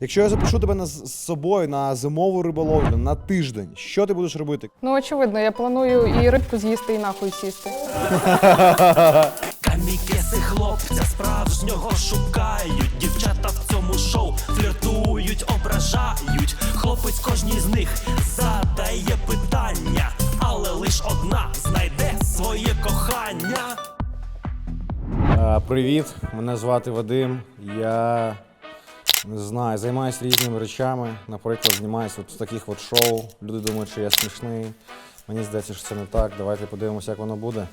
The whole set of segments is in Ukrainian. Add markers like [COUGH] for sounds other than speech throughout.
Якщо я запишу тебе на, з собою на зимову риболовлю на тиждень, що ти будеш робити? Ну, очевидно, я планую і рибку з'їсти, і нахуй сісти. [LAUGHS] Камікеси хлопця справжнього шукають. Дівчата в цьому шоу фліртують, ображають. Хлопець кожній з них задає питання, але лиш одна знайде своє кохання. Е, привіт, мене звати Вадим. Я не знаю, займаюся різними речами. Наприклад, знімаюся от в таких от шоу. Люди думають, що я смішний. Мені здається, що це не так. Давайте подивимося, як воно буде.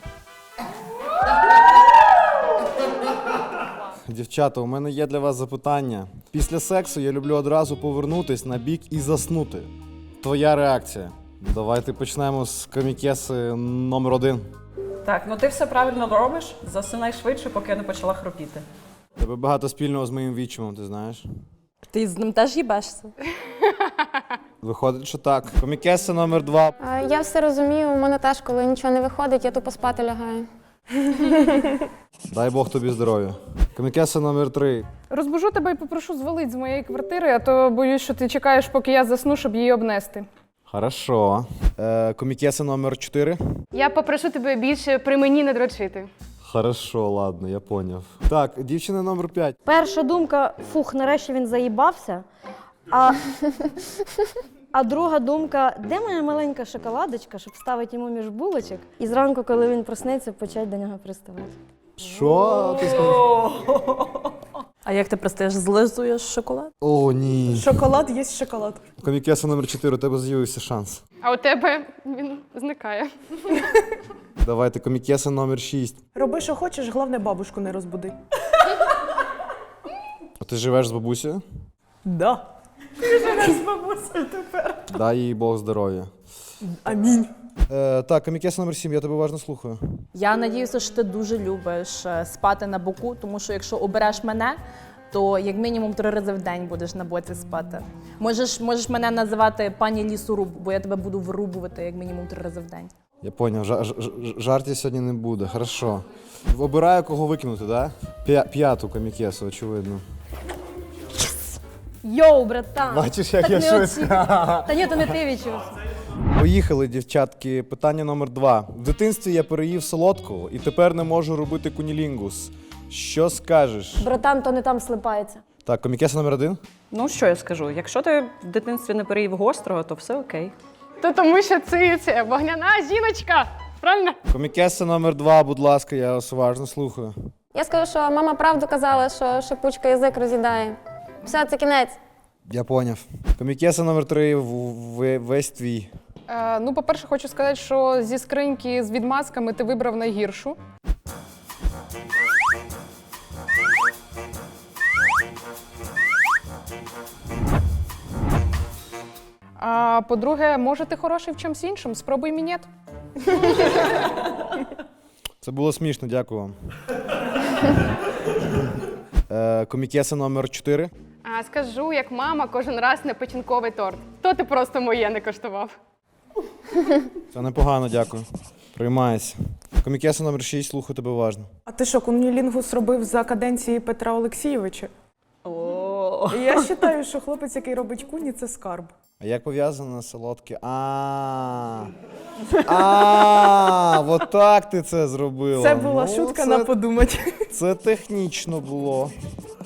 Дівчата, у мене є для вас запитання. Після сексу я люблю одразу повернутись на бік і заснути. Твоя реакція. Давайте почнемо з комікеси номер один. Так, ну ти все правильно робиш. Засинай швидше, поки я не почала хропіти. Тебе багато спільного з моїм відчимом, ти знаєш? Ти з ним теж їбешся? [LAUGHS] Виходить, що так. Комікеса номер два. А, Я все розумію, у мене теж, коли нічого не виходить, я тупо спати лягаю. [LAUGHS] Дай Бог тобі здоров'я. Комікеса номер три. Розбужу тебе і попрошу звалити з моєї квартири, а то боюсь, що ти чекаєш, поки я засну, щоб її обнести. Хорошо. Е, комікеса номер чотири. Я попрошу тебе більше при мені не дрочити. Хорошо, ладно, я поняв. Так, дівчина номер п'ять. Перша думка фух, нарешті він заїбався. А, а друга думка, де моя маленька шоколадочка, щоб ставити йому між булочок, і зранку, коли він проснеться, почати до нього приставати. Що ти сказав? А як ти простиш, злизуєш шоколад? О, ні. Шоколад є шоколад. Комікеса номер чотири, у тебе з'явився шанс. А у тебе він зникає. Давайте комікеса номер шість. Роби, що хочеш, головне бабушку не розбуди. [LAUGHS] А ти живеш з бабусею? Да. Ти живеш з бабусею тепер. Дай їй Бог здоров'я. Амінь. Е, так, комікеса номер сім, я тебе уважно слухаю. Я надіюся, що ти дуже любиш е, спати на боку, тому що якщо обереш мене, то як мінімум три рази в день будеш на боці спати. Можеш, можеш мене називати пані лісоруб, бо я тебе буду вирубувати як мінімум три рази в день. Я поняв, жартів сьогодні не буде. Хорошо. Обираю, кого викинути, так? Да? П'яту комікесу, очевидно. Йоу, братан! Бачиш, як я не швидко. Та ні, то не ти відчув. Поїхали, дівчатки. Питання номер два. В дитинстві я переїв солодкого і тепер не можу робити кунілінгус. Що скажеш? Братан, то не там слипається. Так, комікеса номер один. Ну що я скажу? Якщо ти в дитинстві не переїв гострого, то все окей. То тому що це, це вогняна жіночка. Правильно? Комікеса номер два, будь ласка, я вас уважно слухаю. Я скажу, що мама правду казала, що шипучка язик роз'їдає. Все, це кінець. Я поняв. Комікеса номер три, в- в- весь твій. Е, ну, по-перше, хочу сказати, що зі скриньки з відмазками ти вибрав найгіршу. А по-друге, може, ти хороший в чомусь іншому? Спробуй мінет. [LAUGHS] Це було смішно, дякую вам. Е, комікеса номер чотири. А скажу, як мама кожен раз на печінковий торт. То ти просто моє не коштував. Це непогано, дякую. Приймається. Комікеса номер 6, слухаю тебе уважно. А ти що, кунілінгус робив за каденції Петра Олексійовича? О, Я вважаю, що хлопець, який робить куні, це скарб. А як пов'язано солодке? А. А, от так ти це зробила. Це була Ну, шутка це- на подумати. Це технічно було.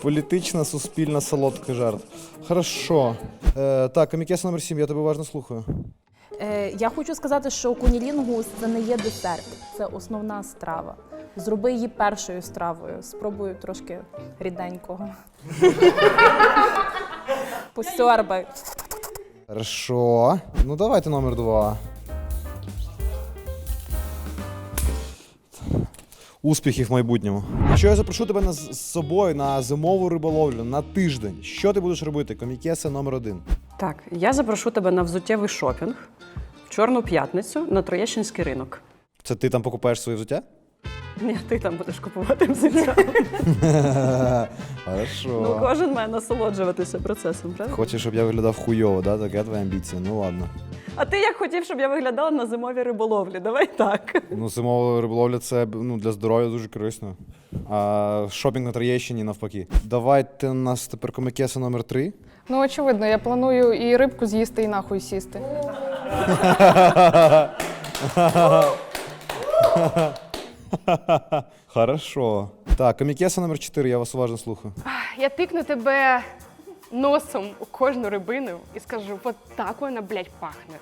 Політична, суспільна, солодкий жарт. Хорошо. Е, так, комікеса номер 7, я тебе уважно слухаю. Е, я хочу сказати, що кунілінгус це не є десерт, це основна страва. Зроби її першою стравою. Спробуй трошки рідненького. [LAUGHS] Посьорбай. Хорошо. Ну давайте номер 2. Успіхів в майбутньому. Якщо я запрошу тебе на, з собою на зимову риболовлю на тиждень, що ти будеш робити? Комікеса номер один. так, я запрошу тебе на взуттєвий шопінг в Чорну п'ятницю на Троєщинський ринок. Це ти там покупаєш своє взуття? Ні, ти там будеш купувати взуття. [LAUGHS] Хорошо. Ну, кожен має насолоджуватися процесом, правда? Хочеш, щоб я виглядав хуйово, да? Така твоя амбіція. Ну ладно. А ти як хотів, щоб я виглядала на зимовій риболовлі? Давай так. Ну, зимова риболовля це ну, для здоров'я дуже корисно. А шопінг на Троєщині навпаки. Давайте у нас тепер комікеса номер 3. Ну, очевидно, я планую і рибку з'їсти, і нахуй сісти. [LAUGHS] [LAUGHS] [LAUGHS] Хорошо. Так, комікеса номер 4, я вас уважно слухаю. Я тикну тебе носом у кожну рибину і скажу, от так вона, блядь, пахне.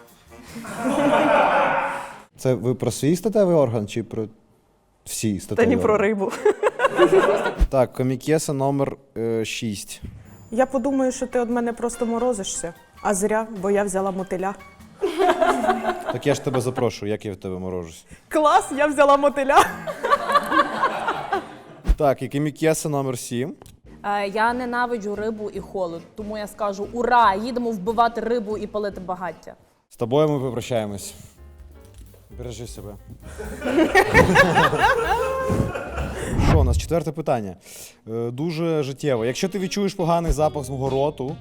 [LAUGHS] Це ви про свій статевий орган чи про всі Та статеві ні про органи? рибу. [LAUGHS] Так, комікеса номер 6. Я подумаю, що ти від мене просто морозишся. А зря, бо я взяла мотиля. Так я ж тебе запрошую, як я в тебе морожусь. Клас, я взяла мотиля. Так, і комікеса номер 7. Е, Я ненавиджу рибу і холод, тому я скажу ура! Їдемо вбивати рибу і палити багаття. З тобою ми попрощаємось. Бережи себе. Що у нас? Четверте питання. Е, Дуже життєво. Якщо ти відчуєш поганий запах з мого роту,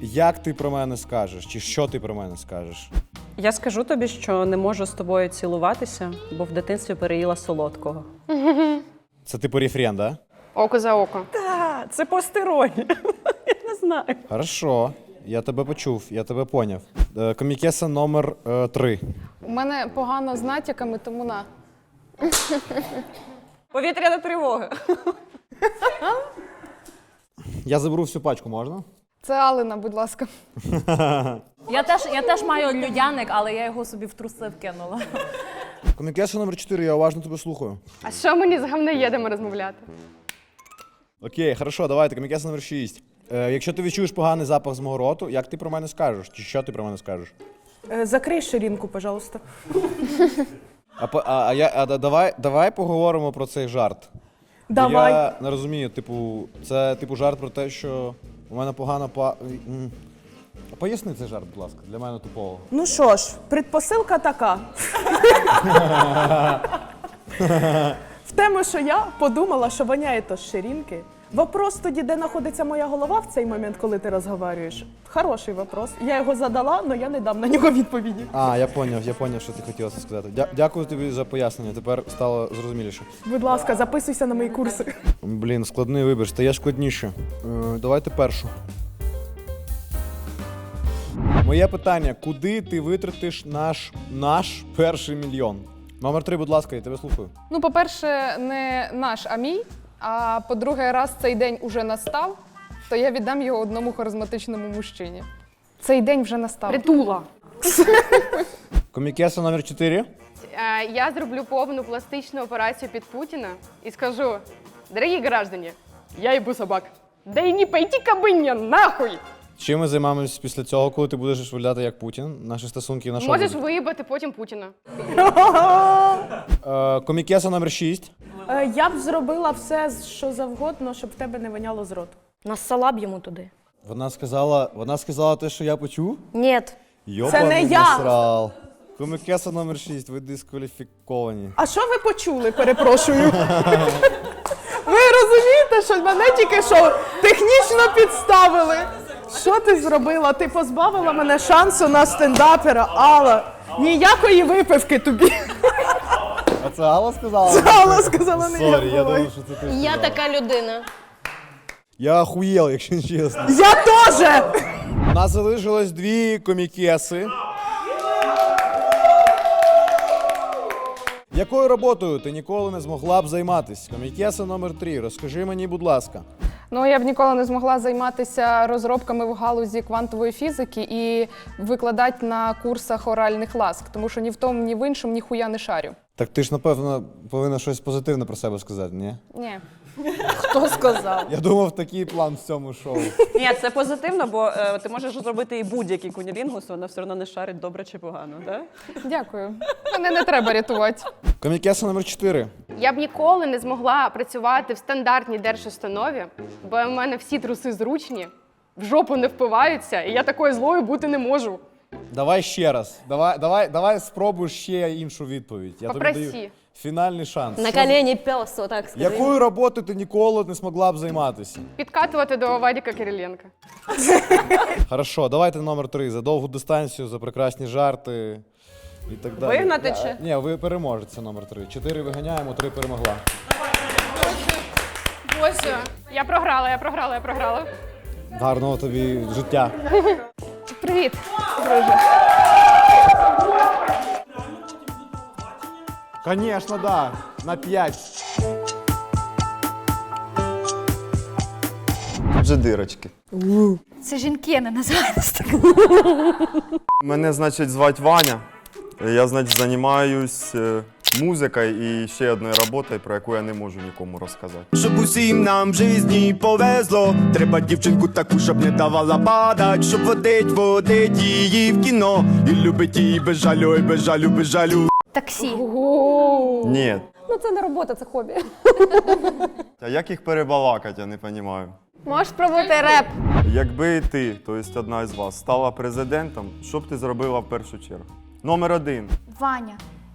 як ти про мене скажеш? Чи що ти про мене скажеш? Я скажу тобі, що не можу з тобою цілуватися, бо в дитинстві переїла солодкого. [LAUGHS] Це типу рефрен, да? Око за око. Та, це постероні. [LAUGHS] Я не знаю. Хорошо. Я тебе почув, я тебе поняв. Е, Комікеса номер 3. У мене погано з натяками, тому на. [LAUGHS] Повітряна тривога. Я заберу всю пачку, можна? Це Алина, будь ласка. Я теж, я теж маю людяник, але я його собі в труси вкинула. Комікеса номер 4, я уважно тебе слухаю. А що мені з говноєдами розмовляти? Окей, хорошо, давайте. Комікеса номер 6. Е, якщо ти відчуєш поганий запах з мого роту, як ти про мене скажеш? Чи що ти про мене скажеш? Е, Закрий ширинку, пожалуйста. А, по- а, а, я, а да- давай, давай поговоримо про цей жарт. Бо Давай. Я не розумію, типу, це типу жарт про те, що у мене погана па. М. А Поясни цей жарт, будь ласка, для мене тупого. Ну що ж, предпосилка така. [LAUGHS] В тему, що я подумала, що воняє то з ширинки. Вопрос тоді, де знаходиться моя голова в цей момент, коли ти розговорюєш. Хороший вопрос. Я його задала, але я не дам на нього відповіді. А, я поняв, я поняв, що ти хотіла це сказати. Дя- дякую тобі за пояснення. Тепер стало зрозуміліше. Будь ласка, записуйся на мої курси. Блін, складний вибір, стає складніше. Е, давайте першу. Моє питання: куди ти витратиш наш наш перший мільйон? Номер три, будь ласка, я тебе слухаю. Ну, по-перше, не наш, а мій. А по-друге, раз цей день уже настав, то я віддам його одному харизматичному мужчині. Цей день вже настав. Притула. Комікеса номер 4. Е, Я зроблю повну пластичну операцію під Путіна і скажу: дорогі граждані, я їбу собак. Да і не пойти кабиня, нахуй! Чим ми займаємось після цього, коли ти будеш виглядати як Путін? Наші стосунки на що? Можеш будуть? виїбати потім Путіна. Е, комікеса номер 6. Е, Я б зробила все, що завгодно, щоб в тебе не воняло з роту. Нассала б йому туди. Вона сказала, вона сказала те, що я почув. Ні. Йобаний не я. насрал. Комікеса номер 6, ви дискваліфіковані. А що ви почули? Перепрошую. Ви розумієте, що мене тільки що технічно підставили. Що ти зробила? Ти позбавила мене шансу на стендапера, Алла. Ніякої випивки тобі. Це Алла сказала? Алла сказала не Сорі, я я. думав, що це ти. Я сказала. така людина. Я охуєл, якщо чесно. Я теж! У нас залишилось дві комікеси. Якою роботою ти ніколи не змогла б займатися? Комікеса номер 3. Розкажи мені, будь ласка. Ну, я б ніколи не змогла займатися розробками в галузі квантової фізики і викладати на курсах оральних ласк, тому що ні в тому, ні в іншому ніхуя не шарю. Так ти ж, напевно, повинна щось позитивне про себе сказати, ні? Ні. Хто сказав? Я думав, такий план в цьому шоу. Ні, це позитивно, бо е, ти можеш зробити і будь-який кунілінгус, вона все одно не шарить добре чи погано, так? Дякую. Мене не треба рятувати. Комікеса номер 4. Я б ніколи не змогла працювати в стандартній держустанові, бо в мене всі труси зручні, в жопу не впиваються, і я такою злою бути не можу. Давай ще раз. Давай, давай, давай спробуй ще іншу відповідь. Я тобі даю, Фінальний шанс. На Що- колені пес, отак скажи. Якою роботою ти ніколи не змогла б займатися? Підкатувати до Вадіка Кириленка. [LAUGHS] Хорошо, давайте номер три. За довгу дистанцію, за прекрасні жарти і так далі. Вигнати Я- чи? Ні, ви переможете це номер три. Чотири виганяємо, три перемогла. Боже, я програла, я програла, я програла. Гарного тобі життя. Привіт, друже. Звісно, да. На п'ять. Вже дирочки. Це жінки не називають так. Мене, значить, звати Ваня. Я, значить, займаюсь е, музикою і ще одною роботою, про яку я не можу нікому розказати. Щоб усім нам в житті повезло, треба дівчинку таку, щоб не давала падать, щоб водить, водить її в кіно. І любить її без жалю, ой, без жалю, без жалю. Таксі. Ні. Ну це не робота, це хобі. [LAUGHS] А як їх перебалакати, я не розумію. Можеш спробувати реп. Якби ти, тобто одна із вас, стала президентом, що б ти зробила в першу чергу? Номер один. Ваня,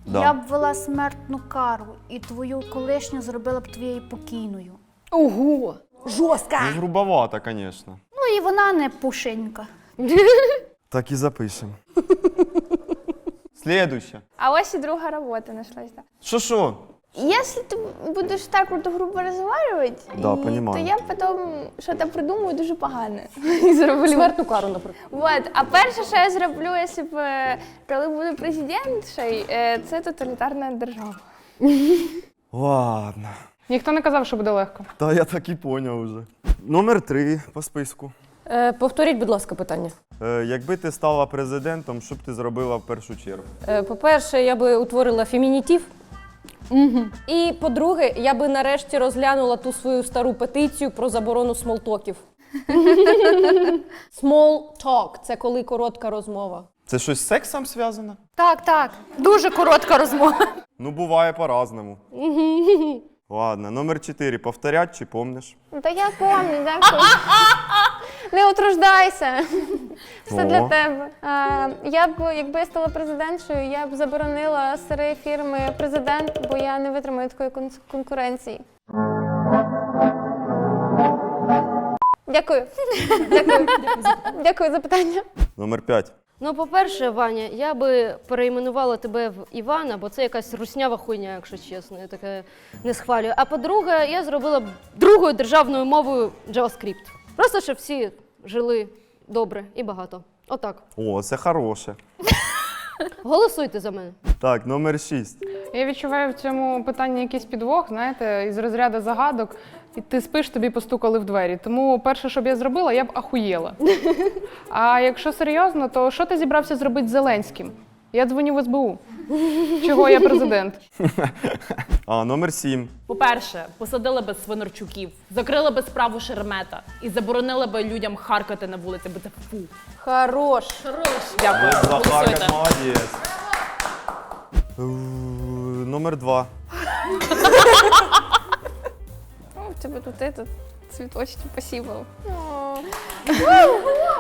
Да. я б ввела смертну кару і твою колишню зробила б твоєю покійною. Ого! Жорстка! Ну, грубовато, звісно. Ну і вона не пушенька. [LAUGHS] Так і запишемо. [LAUGHS] Слідуще. А ось і друга робота знайшлася. Да. Що що? Если ты будешь так вот грубо разговаривать, Да, и- понимаю. то я потом что-то придумаю дуже погане. І [LAUGHS] зроблю. Смертну кару, наприклад. Вот. А перше, що я зроблю, якщо б е, коли буду президентшою, е, це тоталітарна держава. Ладно. Ніхто не казав, що буде легко. Та я так і поняв уже. Номер три по списку. Е, повторіть, будь ласка, питання. Е, якби ти стала президентом, що б ти зробила в першу чергу? Е, по-перше, я би утворила фемінітив. І по-друге, я би нарешті розглянула ту свою стару петицію про заборону смолтоків. [LAUGHS] Small talk – це коли коротка розмова. Це щось з сексом зв'язано? Так, так. Дуже коротка розмова. Ну, буває по-разному. Ладно, номер чотири. Повторять чи помниш? Ну, Та я пам'ятаю, дякую. [LAUGHS] Не утруждайся. Все для тебе. А, я б, якби я стала президентшою, я б заборонила старі фірми президент, бо я не витримаю такої кон- конкуренції. Дякую. [LAUGHS] Дякую. Дякую за питання. Номер п'ять. Ну, по-перше, Ваня, я би перейменувала тебе в Івана, бо це якась руснява хуйня, якщо чесно. Я таке не схвалюю. А по-друге, я зробила б другою державною мовою JavaScript. Просто щоб всі жили добре і багато. Отак. О, це хороше. Голосуйте за мене. Так, номер шість. Я відчуваю в цьому питанні якийсь підвох, знаєте, із розряду загадок. І ти спиш, тобі постукали в двері. Тому перше, що б я зробила, я б ахуєла. [LAUGHS] А якщо серйозно, то що ти зібрався зробити з Зеленським? Я дзвоню в СБУ. Чого я президент? А, номер сім. По-перше, посадили би свинорчуків, закрили би справу Шеремета і заборонили би людям харкати на вулиці, бо це фу. Хорош. Дякую. Голосуйте. Захарка, молодець. Е, Номер два. О, [LAUGHS] в тебе тут этот цвіточки, спасибо.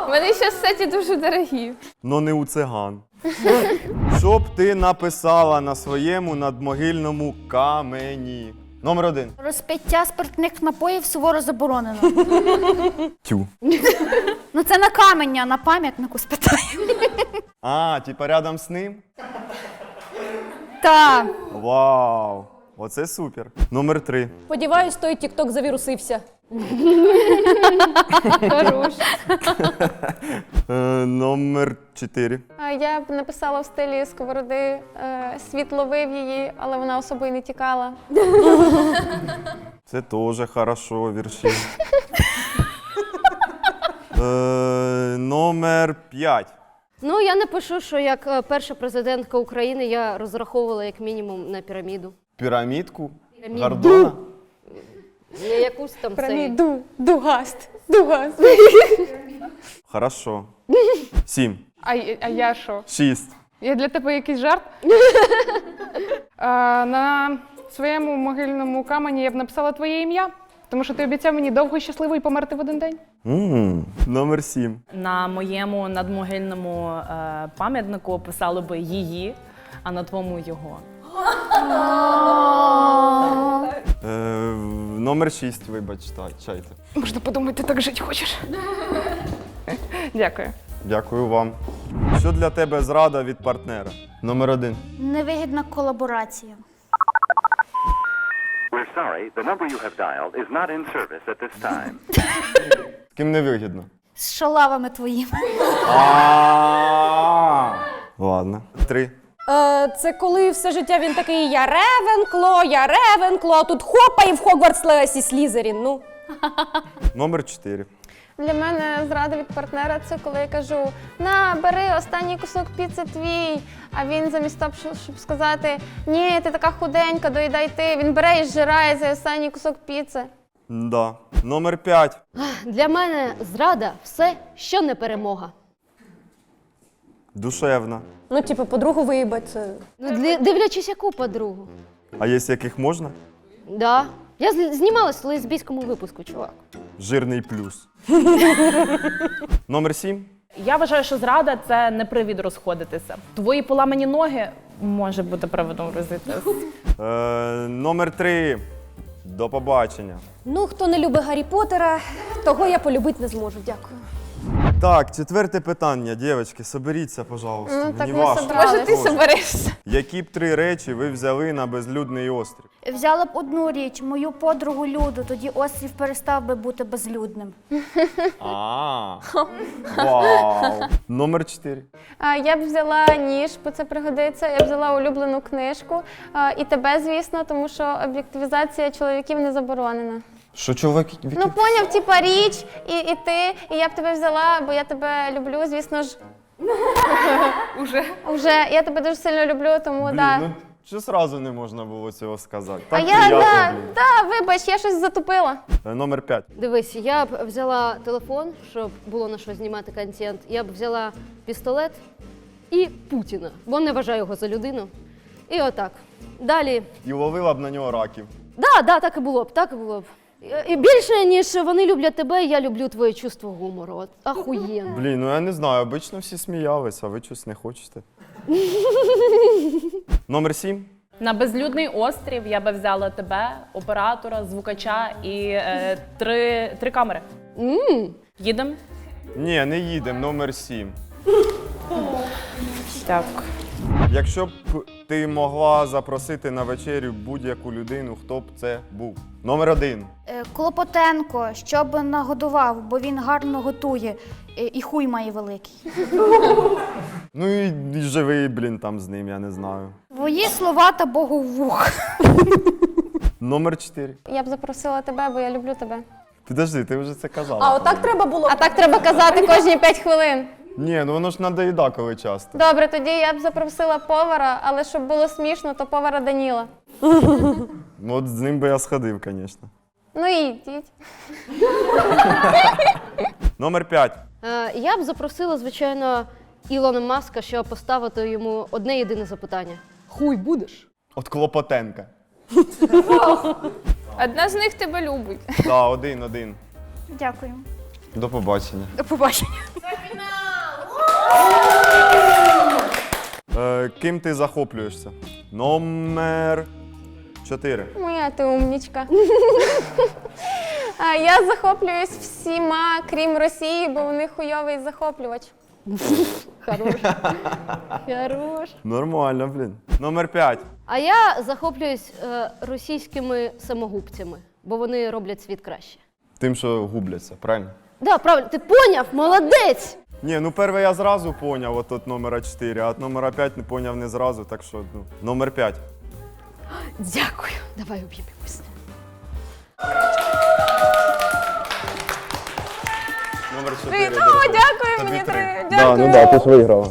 У мене ще, кстати, дуже дорогі. Но не у циган. [LAUGHS] Що б ти написала на своєму надмогильному камені? Номер один. Розпиття спиртних напоїв суворо заборонено. [LAUGHS] Тю. [LAUGHS] Ну це на каменя, на пам'ятнику спитаю. А, типа рядом з ним? Так. Вау! Оце супер. Номер три. Сподіваюсь, той тік-ток завірусився. Хорош. Е, номер чотири. А Я б написала в стилі сковороди, е, світ ловив її, але вона особо й не тікала. Це теж хорошо, вірші. [LAUGHS] Е, номер п'ять. Ну, я напишу, що як е, перша президентка України я розраховувала як мінімум на піраміду. Пірамідку. Піраміду. Гордона. Не якусь там цей. Ду, дугаст, дугаст. Хорошо. [LAUGHS] Сім. А, й- а я що? Шість. Я для тебе якийсь жарт? [LAUGHS] а, на своєму могильному камені я б написала твоє ім'я, тому що ти обіцяв мені довго і щасливо і померти в один день. М, Номер сім. На моєму надмогильному е, пам'ятнику писали би її, а на твоєму його. Е, номер 6, вибач, та, чайте. Можна подумати, ти так жити хочеш. Дякую. Дякую вам. Що для тебе зрада від партнера? Номер один. Невигідна колаборація. We're sorry, the number you have dialed is not in service at this time. З ким не вигідно? З шалавами твоїми. Ладно. Три. Е, це коли все життя він такий я Ревенкло, я Ревенкло, а тут хопа і в Хогвартс Легасі Слізерін. Ну. Номер чотири. Для мене зрада від партнера це коли я кажу: на, бери останній кусок піци твій. А він замість того, щоб- щоб сказати Ні, ти така худенька, доїдай ти. Він бере і зжирає цей останній кусок піци. Да. Номер п'ять. Для мене зрада все, що не перемога. Душевна. Ну, типу, подругу виїбать. Це... Ну, для- дивлячись, яку подругу. А є яких можна? Да. Я з- знімалась в лесбійському випуску, чувак. Жирний плюс. Номер сім. Я вважаю, що зрада це не привід розходитися. Твої поламані ноги може бути приводом розійтись. Е, номер три. До побачення. Ну, хто не любить Гаррі Поттера, того я полюбити не зможу. Дякую. Так, четверте питання, дівчатки, соберіться, пожалуйста. Ну, так Мені ми важко. собрались. Може, ти соберешся? Які б три речі ви взяли на безлюдний острів? Взяла б одну річ, мою подругу Люду, тоді острів перестав би бути безлюдним. А. [LAUGHS] Вау. Номер чотири. А, Я б взяла ніж, бо це пригодиться. Я б взяла улюблену книжку. А, І тебе, звісно, тому що об'єктивізація чоловіків не заборонена. Що чоловіки? Ну, поняв, типа річ, і, і ти, і я б тебе взяла, бо я тебе люблю, звісно ж. [LAUGHS] Уже. Уже я тебе дуже сильно люблю, тому Блін, да. ну що сразу не можна було цього сказати? а Так я приємно, да, блін. да, вибач, я щось затупила. Е, Номер п'ять. Дивись, я б взяла телефон, щоб було на що знімати контент. Я б взяла пістолет і Путіна, бо не вважаю його за людину. І отак. Далі. І ловила б на нього раків. Да, да, так і було б, так і було б. І більше, ніж вони люблять тебе, я люблю твоє чувство гумору. От, ахуєнно. Блін, ну я не знаю, обично всі сміялися, а ви щось не хочете. [LAUGHS] Номер сім. На безлюдний острів я би взяла тебе, оператора, звукача і е, три, три камери. Їдемо? Ні, не їдемо, номер сім. Так. Якщо б ти могла запросити на вечерю будь-яку людину, хто б це був? Номер один. Е, Клопотенко, щоб нагодував, бо він гарно готує е, і хуй має великий. Ну і, і живий, блін, там з ним, я не знаю. Твої слова та Богу в вух. Номер чотири. Я б запросила тебе, бо я люблю тебе. Підожди, ти вже це казала. А отак треба було. А так треба казати кожні 5 хвилин. Ні, ну воно ж надоїда, коли часто. Добре, тоді я б запросила повара, але щоб було смішно, то повара Даніла. [LAUGHS] Ну от з ним би я сходив, звісно. Ну і йдіть. [LAUGHS] Номер п'ять. Е, я б запросила, звичайно, Ілона Маска, щоб поставити йому одне єдине запитання: Хуй будеш? От Клопотенка. [LAUGHS] Одна з них тебе любить. Так, один, один. Дякую. До побачення. До побачення. Е, ким ти захоплюєшся? Номер чотири. Моя ти умнічка. А, Я захоплююсь всіма, крім Росії, бо них хуйовий захоплювач. Хорош. Хорош. Нормально, блін. Номер п'ять. А я захоплююсь е, російськими самогубцями, бо вони роблять світ краще. Тим, що губляться, правильно? Да, правильно, ти поняв, молодець! Ні, ну перше я зразу поняв, от от номера 4, а от номера 5 не поняв не зразу, так що ну, номер 5. Дякую. Давай об'ємімось. Номер 4. Ну, дякую, мені три. Да, ну да, ти ж виграла.